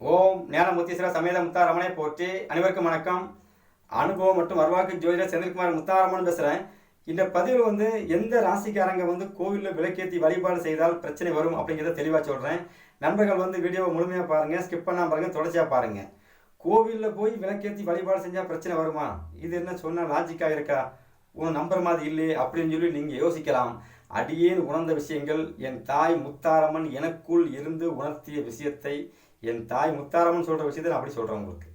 ஓம் ஞான சமேத முத்தாரமனை போற்றி அனைவருக்கும் வணக்கம். அனுபவம் மற்றும் வருவாக்கு ஜோதிடர் செந்தில்குமார் முத்தாரமன் பேசுகிறேன் இந்த பதிவில் வந்து எந்த ராசிக்காரங்க வந்து கோவிலில் விளக்கேற்றி வழிபாடு செய்தால் பிரச்சனை வரும் அப்படிங்கிறத தெளிவாக சொல்கிறேன் நண்பர்கள் வந்து வீடியோவை முழுமையாக பாருங்கள் ஸ்கிப் பண்ணாமல் பாருங்கள் தொடர்ச்சியாக பாருங்கள் கோவிலில் போய் விளக்கேற்றி வழிபாடு செஞ்சால் பிரச்சனை வருமா? இது என்ன சொன்னால் லாஜிக்காக இருக்கா? உன் நம்புற மாதிரி இல்லையே அப்படின்னு சொல்லி நீங்கள் யோசிக்கலாம். அடியேன் உணர்ந்த விஷயங்கள் என் தாய் முத்தாரம்மன் எனக்குள் இருந்து உணர்த்திய விஷயத்தை என் தாய் முத்தாரம்னு சொல்கிற விஷயத்தை நான் அப்படி சொல்கிறேன் உங்களுக்கு.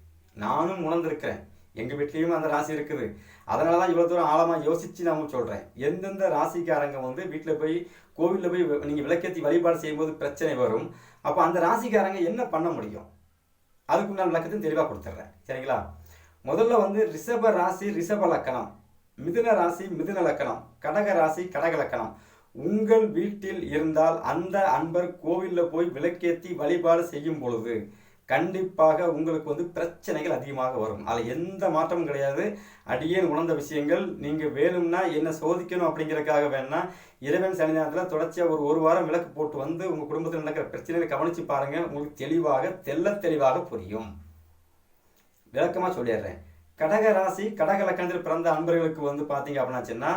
நானும் உணர்ந்திருக்கிறேன். எங்கள் வீட்லேயும் அந்த ராசி இருக்குது. அதனால தான் இவ்வளோ தூரம் ஆழமாக யோசித்து நான் சொல்கிறேன் எந்தெந்த ராசிக்காரங்க வந்து வீட்டில் போய் கோவிலில் போய் நீங்கள் விளக்கேற்றி வழிபாடு செய்யும்போது பிரச்சனை வரும். அப்போ அந்த ராசிக்காரங்க என்ன பண்ண முடியும்? அதுக்கு நான் விளக்கத்தையும் தெளிவாக கொடுத்துட்றேன் சரிங்களா? முதல்ல வந்து ரிஷப ராசி ரிஷப லக்கணம். மிதுன ராசி மிதுன லக்கணம். கடக ராசி கடக லக்கணம். உங்கள் வீட்டில் இருந்தால் அந்த அன்பர் கோவிலில் போய் விளக்கேற்றி வழிபாடு செய்யும் பொழுது கண்டிப்பாக உங்களுக்கு வந்து பிரச்சனைகள் அதிகமாக வரும். அதில் எந்த மாற்றமும் கிடையாது. அடியேன் உணர்ந்த விஷயங்கள். நீங்கள் வேணும்னா என்ன சோதிக்கணும் அப்படிங்கிறதுக்காக வேணால் இறைவன் நேரத்தில் தொடர்ச்சியாக ஒரு ஒரு வாரம் விளக்கு போட்டு வந்து உங்கள் குடும்பத்தில் நடக்கிற பிரச்சனைகளை கவனித்து பாருங்கள் உங்களுக்கு தெளிவாக தெல்ல தெளிவாக புரியும். விளக்கமாக சொல்லிடுறேன். கடக ராசி கடக லக்கணத்தில் பிறந்த அன்பர்களுக்கு வந்து பார்த்தீங்க அப்படின்னாச்சுன்னா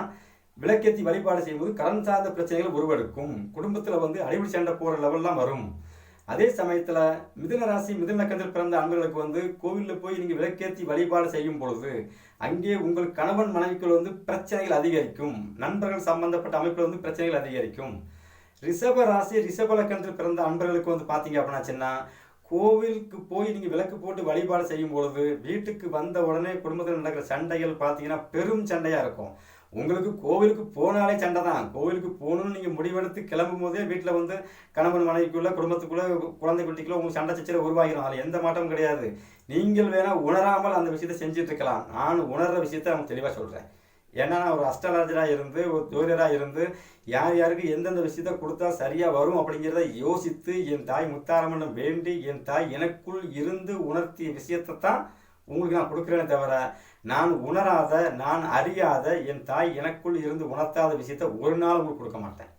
விளக்கேற்றி வழிபாடு செய்யும்போது கடன் சார்ந்த பிரச்சனைகள் உருவெடுக்கும். குடும்பத்தில் வந்து அடிப்படை சண்டை போகிற லெவல்லாம் வரும். அதே சமயத்தில் மிதுன ராசி மிதுன நக்கத்தில் பிறந்த அன்பர்களுக்கு வந்து கோவிலில் போய் நீங்கள் விளக்கேற்றி வழிபாடு செய்யும் பொழுது அங்கே உங்கள் கணவன் மனைவிக்குள் வந்து பிரச்சனைகள் அதிகரிக்கும். நண்பர்கள் சம்பந்தப்பட்ட அமைப்பில் வந்து பிரச்சனைகள் அதிகரிக்கும். ரிஷப ராசி ரிஷப லக்கணத்தில் பிறந்த அன்பர்களுக்கு வந்து பார்த்தீங்க அப்படின்னாச்சுன்னா கோவிலுக்கு போய் நீங்கள் விளக்கு போட்டு வழிபாடு செய்யும் பொழுது வீட்டுக்கு வந்த உடனே குடும்பத்தில் நடக்கிற சண்டைகள் பார்த்தீங்கன்னா பெரும் சண்டையாக இருக்கும். உங்களுக்கு கோவிலுக்கு போனாலே சண்டை தான். கோவிலுக்கு போகணும்னு நீங்கள் முடிவெடுத்து கிளம்பும் போதே வீட்டில் வந்து கணவன் மனைவிக்குள்ளே குடும்பத்துக்குள்ளே குழந்தை குட்டிக்குள்ளே உங்களுக்கு சண்டை சச்சரவு உருவாகிடும் அதில் எந்த மாற்றமும் கிடையாது. நீங்கள் வேணால் உணராமல் அந்த விஷயத்தை செஞ்சுட்டு இருக்கலாம். நான் உணர்ற விஷயத்தை அவங்க தெளிவாக சொல்கிறேன் ஏன்னா நான் ஒரு அஸ்ட்ராலஜராக இருந்து ஒரு ஜோதிடராக இருந்து யார் யாருக்கு எந்தெந்த விஷயத்த கொடுத்தா சரியாக வரும் அப்படிங்கிறத யோசித்து என் தாய் முத்தாரம்மனை வேண்டி என் தாய் எனக்குள் இருந்து உணர்த்திய விஷயத்தை தான் உங்களுக்கு நான் கொடுக்குறேனே தவிர நான் உணராத நான் அறியாத என் தாய் எனக்குள் இருந்து உணர்த்தாத விஷயத்த ஒரு நாள் உங்களுக்கு கொடுக்க மாட்டேன்.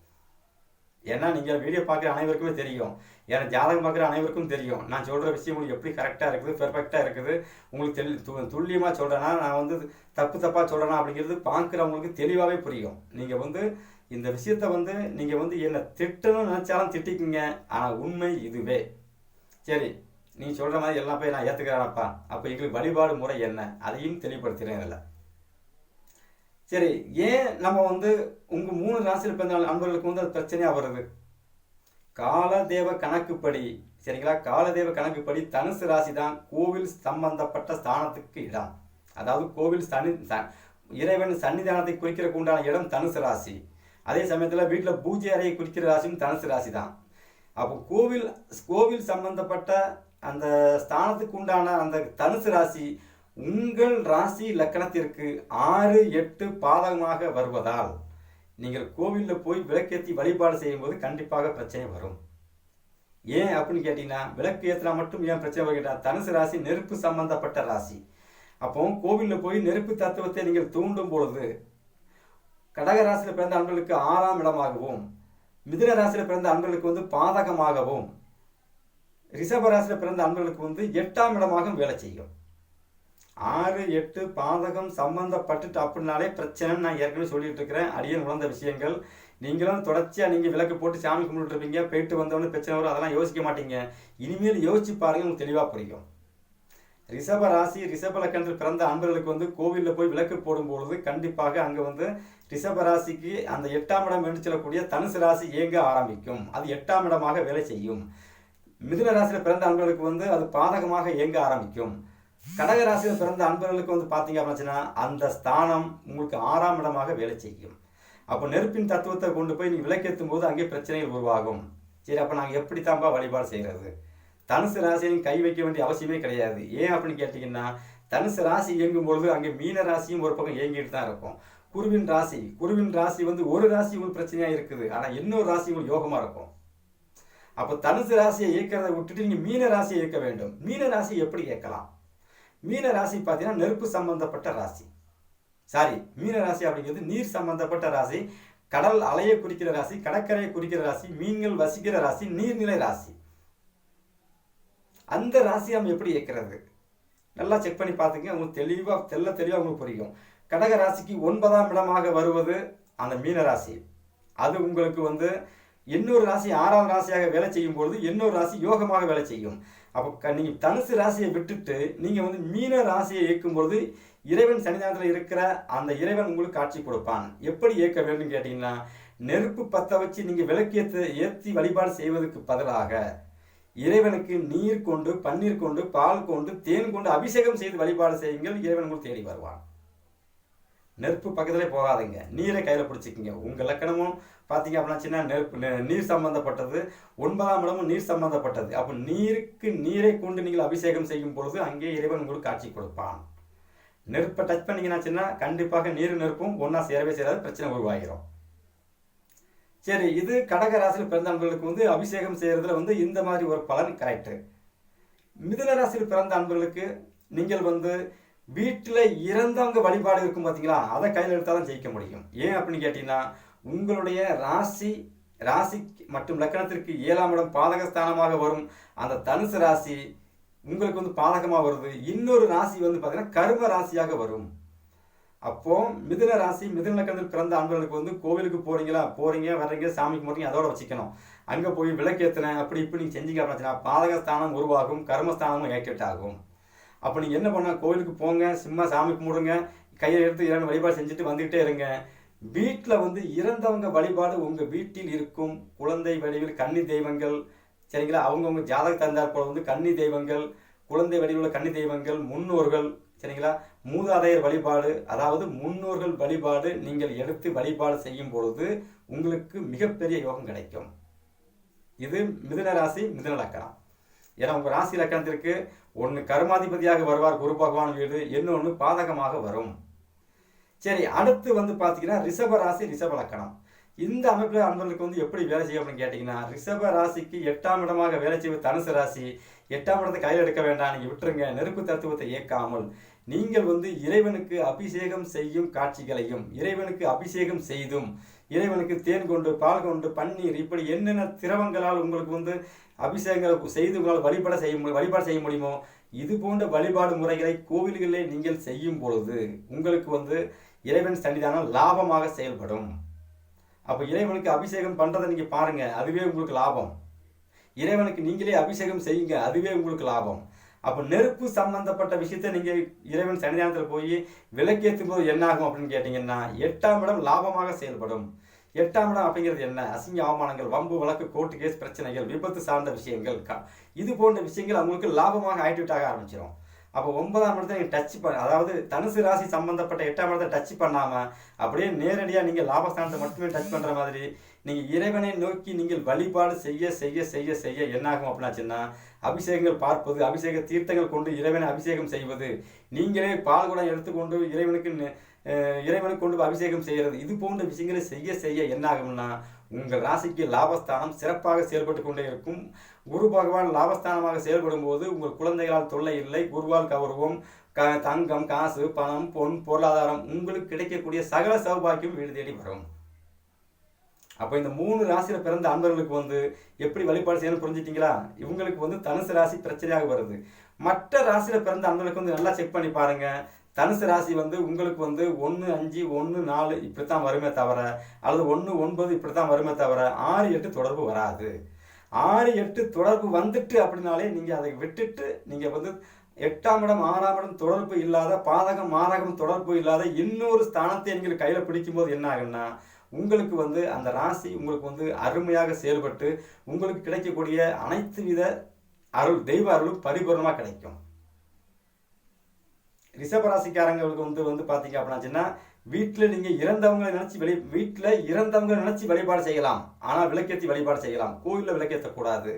ஏன்னா நீங்கள் வீடியோ பார்க்குற அனைவருக்குமே தெரியும். ஏன்னா ஜாதகம் பார்க்குற அனைவருக்கும் தெரியும். நான் சொல்கிற விஷயம் உங்களுக்கு எப்படி கரெக்டாக இருக்குது பெர்ஃபெக்டாக இருக்குது உங்களுக்கு தெளி து துல்லியமாக சொல்கிறேன்னா நான் வந்து தப்பு தப்பாக சொல்கிறேன்னா அப்படிங்கிறது பார்க்குறவங்களுக்கு தெளிவாகவே புரியும். நீங்கள் வந்து இந்த விஷயத்த வந்து நீங்கள் வந்து என்னை திட்டணும்னு நினச்சாலும் திட்டிக்குங்க. ஆனால் உண்மை இதுவே. சரி. நீ சொல்கிற மாதிரி எல்லாம் போய் நான் ஏற்றுக்கிறேனப்பா அப்போ எங்களுக்கு வழிபாடு முறை என்ன? அதையும் தெளிவுபடுத்துகிறேன் இதில். சரி ஏன் நம்ம வந்து உங்கள் மூணு ராசியில் பிறந்த நண்பர்களுக்கு வந்து அது பிரச்சனையாக வருது காலதேவ கணக்குப்படி சரிங்களா? காலதேவ கணக்குப்படி தனுசு ராசி தான் கோவில் சம்பந்தப்பட்ட ஸ்தானத்துக்கு இடம். அதாவது கோவில் சனி ச- இறைவன் சன்னிதானத்தை குறிக்கிறக்கு உண்டான இடம் தனுசு ராசி. அதே சமயத்தில் வீட்டில் பூஜை அறையை குறிக்கிற ராசியும் தனுசு ராசி தான் அப்போ கோவில் கோவில் சம்பந்தப்பட்ட அந்த ஸ்தானத்துக்கு உண்டான அந்த தனுசு ராசி உங்கள் ராசி லக்கணத்திற்கு ஆறு எட்டு பாதகமாக வருவதால் நீங்கள் கோவிலில் போய் விளக்கேற்றி வழிபாடு செய்யும்போது கண்டிப்பாக பிரச்சனை வரும். ஏன் அப்படின்னு கேட்டிங்கன்னா விளக்கு ஏற்றினா மட்டும் ஏன் பிரச்சனை கேட்டால் தனுசு ராசி நெருப்பு சம்பந்தப்பட்ட ராசி. அப்போ கோவிலில் போய் நெருப்பு தத்துவத்தை நீங்கள் தூண்டும் பொழுது கடக ராசியில் பிறந்த அன்பர்களுக்கு ஆறாம் இடமாகவும் மிதுன ராசியில் பிறந்த அன்பர்களுக்கு வந்து பாதகமாகவும் ரிஷபராசியில் பிறந்த அன்பர்களுக்கு வந்து எட்டாம் இடமாகவும் வேலை செய்யும். ஆறு எட்டு பாதகம் சம்பந்தப்பட்டுட்டு அப்படின்னாலே பிரச்சனைன்னு நான் ஏற்கனவே சொல்லிட்டு இருக்கிறேன். அடியன் உணர்ந்த விஷயங்கள். நீங்களும் தொடர்ச்சியாக நீங்கள் விளக்கு போட்டு சாமி கும்பிட்டு இருப்பீங்க. போயிட்டு வந்தவொடனே பிரச்சனை வரும். அதெல்லாம் யோசிக்க மாட்டீங்க. இனிமேல் யோசிச்சு பாருங்க உங்களுக்கு தெளிவாக புரியும். ரிஷப ராசி ரிஷப லக்கணத்தில் பிறந்த அன்பர்களுக்கு வந்து கோவிலில் போய் விளக்கு போடும்பொழுது கண்டிப்பாக அங்கே வந்து ரிஷப ராசிக்கு அந்த எட்டாம் இடம் என்று சொல்லக்கூடிய தனுசு ராசி இயங்க ஆரம்பிக்கும். அது எட்டாம் இடமாக வேலை செய்யும். மிதுன ராசியில் பிறந்த அன்பர்களுக்கு வந்து அது பாதகமாக இயங்க ஆரம்பிக்கும். கடக ராசியில் பிறந்த அன்பர்களுக்கு வந்து பார்த்தீங்க அப்படின்னா அந்த ஸ்தானம் உங்களுக்கு ஆறாம் இடமாக வேலை செய்யும். அப்போ நெருப்பின் தத்துவத்தை கொண்டு போய் நீ விளக்கேற்றும் போது அங்கே பிரச்சனைகள் உருவாகும். சரி அப்போ நாங்கள் எப்படி தான்ப்பா வழிபாடு செய்கிறது தனுசு ராசியும் கை வைக்க வேண்டிய அவசியமே கிடையாது. ஏன் அப்படின்னு கேட்டிங்கன்னா தனுசு ராசி இயங்கும் பொழுது அங்கே மீன ராசியும் ஒரு பக்கம் இயங்கிட்டு தான் இருக்கும். குருவின் ராசி. குருவின் ராசி வந்து ஒரு ராசி உங்களுக்கு பிரச்சனையாக இருக்குது. ஆனால் இன்னொரு ராசி உங்களுக்கு யோகமாக இருக்கும். அப்போ தனுசு ராசியை இயக்கிறத விட்டுட்டு நீங்கள் மீன ராசியை இயக்க வேண்டும். மீன ராசி எப்படி இயக்கலாம்? மீன ராசி பார்த்தீங்கன்னா நெருப்பு சம்பந்தப்பட்ட ராசி. சாரி மீன ராசி அப்படிங்கிறது நீர் சம்பந்தப்பட்ட ராசி கடல் அலையை குறிக்கிற ராசி கடற்கரையை குறிக்கிற ராசி மீன்கள் வசிக்கிற ராசி நீர்நிலை ராசி. அந்த ராசி ராசியை நம்ம எப்படி இயக்கிறது? நல்லா செக் பண்ணி பார்த்துங்க உங்களுக்கு தெளிவாக தெல்ல தெளிவாக உங்களுக்கு புரியும். கடக ராசிக்கு ஒன்பதாம் இடமாக வருவது அந்த மீன ராசி. அது உங்களுக்கு வந்து இன்னொரு ராசி ஆறாம் ராசியாக வேலை செய்யும் பொழுது இன்னொரு ராசி யோகமாக வேலை செய்யும். அப்போ நீங்கள் தனுசு ராசியை விட்டுட்டு நீங்கள் வந்து மீன ராசியை இயக்கும் பொழுது இறைவன் சன்னிதானத்தில் இருக்கிற அந்த இறைவன் உங்களுக்கு காட்சி கொடுப்பான். எப்படி இயக்க வேண்டும் கேட்டிங்கன்னா நெருப்பு பற்ற வச்சு நீங்கள் விளக்கேற்ற ஏற்றி வழிபாடு செய்வதற்கு பதிலாக இறைவனுக்கு நீர் கொண்டு பன்னீர் கொண்டு பால் கொண்டு தேன் கொண்டு அபிஷேகம் செய்து வழிபாடு செய்யுங்கள். இறைவன் உங்களுக்கு தேடி வருவான். நெருப்பு பக்கத்திலே போகாதீங்க. நீரை கையில் பிடிச்சிக்கிங்க. உங்கள் லக்கணமும் பார்த்தீங்க அப்படின்னா சின்ன நெருப்பு நெ- நீர் சம்பந்தப்பட்டது. ஒன்பதாம் இடமும் நீர் சம்பந்தப்பட்டது. அப்போ நீருக்கு நீரை கொண்டு நீங்கள் அபிஷேகம் செய்யும் பொழுது அங்கே இறைவன் உங்களுக்கு காட்சி கொடுப்பான். நெருப்பை டச் பண்ணீங்கன்னா சின்ன கண்டிப்பாக நீர் நெருப்பும் ஒன்றா சேரவே சேராது. பிரச்சனை உருவாகிடும் சரி இது கடக ராசியில் பிறந்த அன்பர்களுக்கு வந்து அபிஷேகம் செய்கிறதுல வந்து இந்த மாதிரி ஒரு பலன் கரெக்டு மிதுன ராசியில் பிறந்த அன்பர்களுக்கு நீங்கள் வந்து வீட்டில் இறந்தவங்க வழிபாடு இருக்கும் பார்த்தீங்களா அதை கையில் எடுத்தால் தான் ஜெயிக்க முடியும். ஏன் அப்படின்னு கேட்டிங்கன்னா உங்களுடைய ராசி ராசி மற்றும் லக்கணத்திற்கு ஏழாம் இடம் பாதகஸ்தானமாக வரும். அந்த தனுசு ராசி உங்களுக்கு வந்து பாதகமாக வருது. இன்னொரு ராசி வந்து பார்த்தீங்கன்னா கர்ம ராசியாக வரும். அப்போ மிதுன ராசி மிதுன லக்கணத்தில் பிறந்த ஆண்களுக்கு வந்து கோவிலுக்கு போறீங்களா? போறீங்க வர்றீங்க சாமி கும்பிட்றீங்க அதோட வச்சுக்கணும். அங்கே போய் விளக்கேற்றினேன் அப்படி இப்படி நீங்கள் செஞ்சீங்க அப்படின்னா பாதகஸ்தானம் உருவாகும் கர்மஸ்தானமும் ஏக்கெட் ஆகும். அப்போ நீங்கள் என்ன பண்ண கோவிலுக்கு போங்க சும்மா சாமி கும்பிடுங்க கையை எடுத்து இரண்டு வழிபாடு செஞ்சுட்டு வந்துக்கிட்டே இருங்க. வீட்டில் வந்து இறந்தவங்க வழிபாடு உங்கள் வீட்டில் இருக்கும். குழந்தை வடிவில் கன்னி தெய்வங்கள் சரிங்களா? அவங்கவுங்க ஜாதக தந்தார் போல வந்து கன்னி தெய்வங்கள் குழந்தை வடிவில் கன்னி தெய்வங்கள் முன்னோர்கள் சரிங்களா? மூதாதையர் வழிபாடு அதாவது முன்னோர்கள் வழிபாடு நீங்கள் எடுத்து வழிபாடு செய்யும் பொழுது உங்களுக்கு மிகப்பெரிய யோகம் கிடைக்கும். இது மிதுன ராசி மிதுன லக்கணம். ஏன்னா உங்கள் ராசி லக்கணத்திற்கு ஒன்று கர்மாதிபதியாக வருவார் குரு பகவான் வீடு. இன்னொன்று பாதகமாக வரும். சரி அடுத்து வந்து பார்த்தீங்கன்னா ரிஷப ராசி ரிஷப லக்கணம். இந்த அமைப்பில் அன்பர்களுக்கு வந்து எப்படி வேலை செய்யும் அப்படின்னு கேட்டிங்கன்னா ரிஷப ராசிக்கு எட்டாம் இடமாக வேலை செய்வது தனுசு ராசி. எட்டாம் இடத்தை கையில் எடுக்க வேண்டாம் நீங்கள் விட்டுருங்க. நெருப்பு தத்துவத்தை இயக்காமல் நீங்கள் வந்து இறைவனுக்கு அபிஷேகம் செய்யும் காட்சிகளையும் இறைவனுக்கு அபிஷேகம் செய்தும் இறைவனுக்கு தேன் கொண்டு பால் கொண்டு பன்னீர் இப்படி என்னென்ன திரவங்களால் உங்களுக்கு வந்து அபிஷேகங்களை செய்து உங்களால் வழிபாடு செய்ய முடியும் வழிபாடு செய்ய முடியுமோ? இது போன்ற வழிபாடு முறைகளை கோவில்களிலே நீங்கள் செய்யும் பொழுது உங்களுக்கு வந்து இறைவன் சன்னிதானம் லாபமாக செயல்படும். அப்போ இறைவனுக்கு அபிஷேகம் பண்ணுறதை நீங்கள் பாருங்கள் அதுவே உங்களுக்கு லாபம். இறைவனுக்கு நீங்களே அபிஷேகம் செய்யுங்க அதுவே உங்களுக்கு லாபம். அப்போ நெருப்பு சம்பந்தப்பட்ட விஷயத்தை நீங்கள் இறைவன் சன்னிதானத்தில் போய் விளக்கேற்றும் போது என்னாகும் அப்படின்னு கேட்டிங்கன்னா எட்டாம் இடம் லாபமாக செயல்படும். எட்டாம் இடம் அப்படிங்கிறது என்ன? அசிங்க அவமானங்கள் வம்பு வழக்கு கோர்ட்டு கேஸ் பிரச்சனைகள் விபத்து சார்ந்த விஷயங்கள். க- இது போன்ற விஷயங்கள் அவங்களுக்கு லாபமாக ஆக்டிவேட் ஆரம்பிச்சிடும் அப்போ ஒன்பதாம் இடத்தை நீங்கள் டச் பண்ண அதாவது தனுசு ராசி சம்பந்தப்பட்ட எட்டாம் இடத்தை டச் பண்ணாமல் அப்படியே நேரடியாக நீங்கள் லாபஸ்தானத்தை மட்டுமே டச் பண்ணுற மாதிரி நீங்கள் இறைவனை நோக்கி நீங்கள் வழிபாடு செய்ய செய்ய செய்ய செய்ய என்னாகும் அப்படின்னாச்சுன்னா அபிஷேகங்கள் பார்ப்பது அபிஷேக தீர்த்தங்கள் கொண்டு இறைவனை அபிஷேகம் செய்வது. நீங்களே பால் குடம் எடுத்துக்கொண்டு இறைவனுக்கு நெ- இறைவனுக்கு கொண்டு போய் அபிஷேகம் செய்கிறது. இது போன்ற விஷயங்களை செய்ய செய்ய என்னாகும்னா உங்கள் ராசிக்கு லாபஸ்தானம் சிறப்பாக செயல்பட்டு கொண்டே இருக்கும். குரு பகவான் லாபஸ்தானமாக செயல்படும் போது உங்கள் குழந்தைகளால் தொல்லை இல்லை. குருவால் கௌரவம் க தங்கம் காசு பணம் பொன் பொருளாதாரம் உங்களுக்கு கிடைக்கக்கூடிய சகல சௌபாக்கியம் வீடு தேடி வரும். அப்போ இந்த மூணு ராசியில் பிறந்த அன்பர்களுக்கு வந்து எப்படி வழிபாடு செய்யணும் புரிஞ்சிட்டிங்களா? இவங்களுக்கு வந்து தனுசு ராசி பிரச்சனையாக வருது. மற்ற ராசியில் பிறந்த அன்பர்களுக்கு வந்து நல்லா செக் பண்ணி பாருங்கள் தனுசு ராசி வந்து உங்களுக்கு வந்து ஒன்று அஞ்சு ஒன்று நாலு இப்படித்தான் வருமே தவிர அல்லது ஒன்று ஒன்பது இப்படித்தான் வருமே தவிர ஆறு எட்டு தொடர்பு வராது. ஆறு எட்டு தொடர்பு வந்துட்டு அப்படின்னாலே நீங்கள் அதை விட்டுட்டு நீங்கள் வந்து எட்டாம் இடம் ஆறாம் இடம் தொடர்பு இல்லாத பாதகம் மாதகம் தொடர்பு இல்லாத இன்னொரு ஸ்தானத்தை நீங்கள் கையில் பிடிக்கும்போது என்ன ஆகும்னா உங்களுக்கு வந்து அந்த ராசி உங்களுக்கு வந்து அருமையாக செயல்பட்டு உங்களுக்கு கிடைக்கக்கூடிய அனைத்து வித அருள் தெய்வ அருளும் பரிபூர்ணமாக கிடைக்கும். ரிஷபராசிக்காரங்களுக்கு வந்து வந்து பார்த்தீங்க அப்படின்னாச்சுன்னா வீட்டில் நீங்கள் இறந்தவங்களை நினச்சி வெளி வீட்டில் இறந்தவங்களை நினச்சி வழிபாடு செய்யலாம். ஆனால் விளக்கேற்றி வழிபாடு செய்யலாம். கோயிலில் விளக்கேற்றக்கூடாது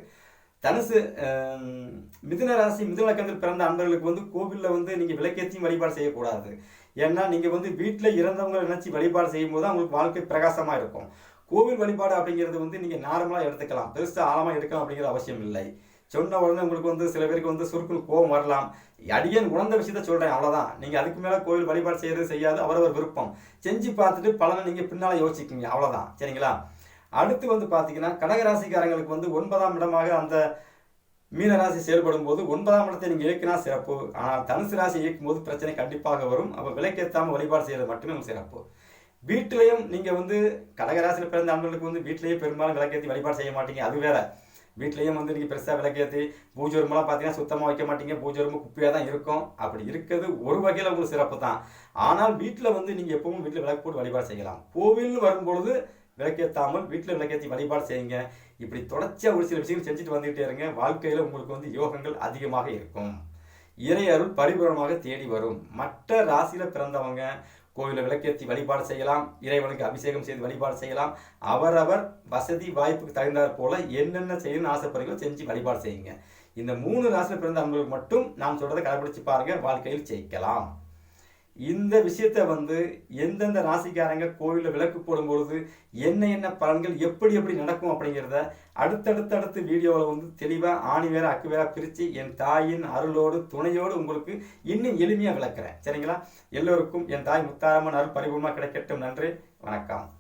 தனுசு அஹ், மிதுன ராசி மிதுன லக்கணத்தில் பிறந்த அன்பர்களுக்கு வந்து கோவிலில் வந்து நீங்கள் விளக்கேற்றியும் வழிபாடு செய்யக்கூடாது. ஏன்னா நீங்கள் வந்து வீட்டில் இறந்தவங்களை நினச்சி வழிபாடு செய்யும்போது போது உங்களுக்கு வாழ்க்கை பிரகாசமாக இருக்கும். கோவில் வழிபாடு அப்படிங்கிறது வந்து நீங்கள் நார்மலாக எடுத்துக்கலாம். பெருசாக ஆழமாக எடுக்கலாம் அப்படிங்கிற அவசியம் இல்லை. சொன்ன உடனே உங்களுக்கு வந்து சில பேருக்கு வந்து சுருக்குன்னு கோபம் வரலாம். அடியன் உணர்ந்த விஷயத்த சொல்கிறேன் அவ்வளோதான் நீங்கள் அதுக்கு மேலே கோவில் வழிபாடு செய்கிறது செய்யாது அவரவர் விருப்பம். செஞ்சு பார்த்துட்டு பலனை நீங்கள் பின்னால் யோசிக்கிங்க அவ்வளோதான் சரிங்களா? அடுத்து வந்து பார்த்தீங்கன்னா கடகராசிக்காரங்களுக்கு வந்து ஒன்பதாம் இடமாக அந்த மீனராசி செயல்படும் போது ஒன்பதாம் இடத்தை நீங்கள் இயக்கினா சிறப்பு. ஆனால் தனுசு ராசி இயக்கும் போது பிரச்சனை கண்டிப்பாக வரும். அப்போ விலைக்கேற்றாமல் வழிபாடு செய்யறது மட்டுமே உங்களுக்கு சிறப்பு. வீட்டிலையும் நீங்கள் வந்து கடகராசியில் பிறந்த ஆண்களுக்கு வந்து வீட்டிலேயே பெரும்பாலும் விளக்கேற்றி வழிபாடு செய்ய மாட்டீங்க அது வேற. வீட்லேயும் வந்து நீங்கள் பெருசாக விளக்கேற்றி பூஜை ரூமெல்லாம் பார்த்தீங்கன்னா சுத்தமாக வைக்க மாட்டீங்க. பூஜை ரூம் குப்பையாக தான் இருக்கும். அப்படி இருக்கிறது ஒரு வகையில் உங்களுக்கு சிறப்பு தான். ஆனால் வீட்டில் வந்து நீங்கள் எப்பவும் வீட்டில் விளக்கு போட்டு வழிபாடு செய்யலாம். கோவில்னு வரும்பொழுது விளக்கேற்றாமல் வீட்டில் விளக்கேற்றி வழிபாடு செய்யுங்க. இப்படி தொடர்ச்சியாக ஒரு சில விஷயங்கள் செஞ்சுட்டு வந்துகிட்டே இருங்க. வாழ்க்கையில் உங்களுக்கு வந்து யோகங்கள் அதிகமாக இருக்கும். இறை அருள் பரிபூரணமாக தேடி வரும். மற்ற ராசியில் பிறந்தவங்க கோவிலில் விளக்கேற்றி வழிபாடு செய்யலாம் இறைவனுக்கு அபிஷேகம் செய்து வழிபாடு செய்யலாம். அவரவர் வசதி வாய்ப்புக்கு தகுந்தாற் போல என்னென்ன செய்யணும்னு ஆசைப்படுறீங்களோ செஞ்சு வழிபாடு செய்யுங்க. இந்த மூணு ராசியில் பிறந்த அன்பர்களுக்கு மட்டும் நாம் சொல்றதை கடைபிடிச்சு பாருங்க வாழ்க்கையில் ஜெயிக்கலாம். இந்த விஷயத்தை வந்து எந்தெந்த ராசிக்காரங்க கோவிலில் விளக்கு போடும் பொழுது என்ன என்ன பலன்கள் எப்படி எப்படி நடக்கும் அப்படிங்கிறத அடுத்தடுத்த அடுத்து வீடியோவில் வந்து தெளிவாக ஆணி வேற அக்கு வேற பிரித்து என் தாயின் அருளோடு துணையோடு உங்களுக்கு இன்னும் எளிமையாக விளக்குறேன். சரிங்களா? எல்லோருக்கும் என் தாய் முத்தாரமான அருள் பரிபூர்ணமாக கிடைக்கட்டும். நன்றி. வணக்கம்.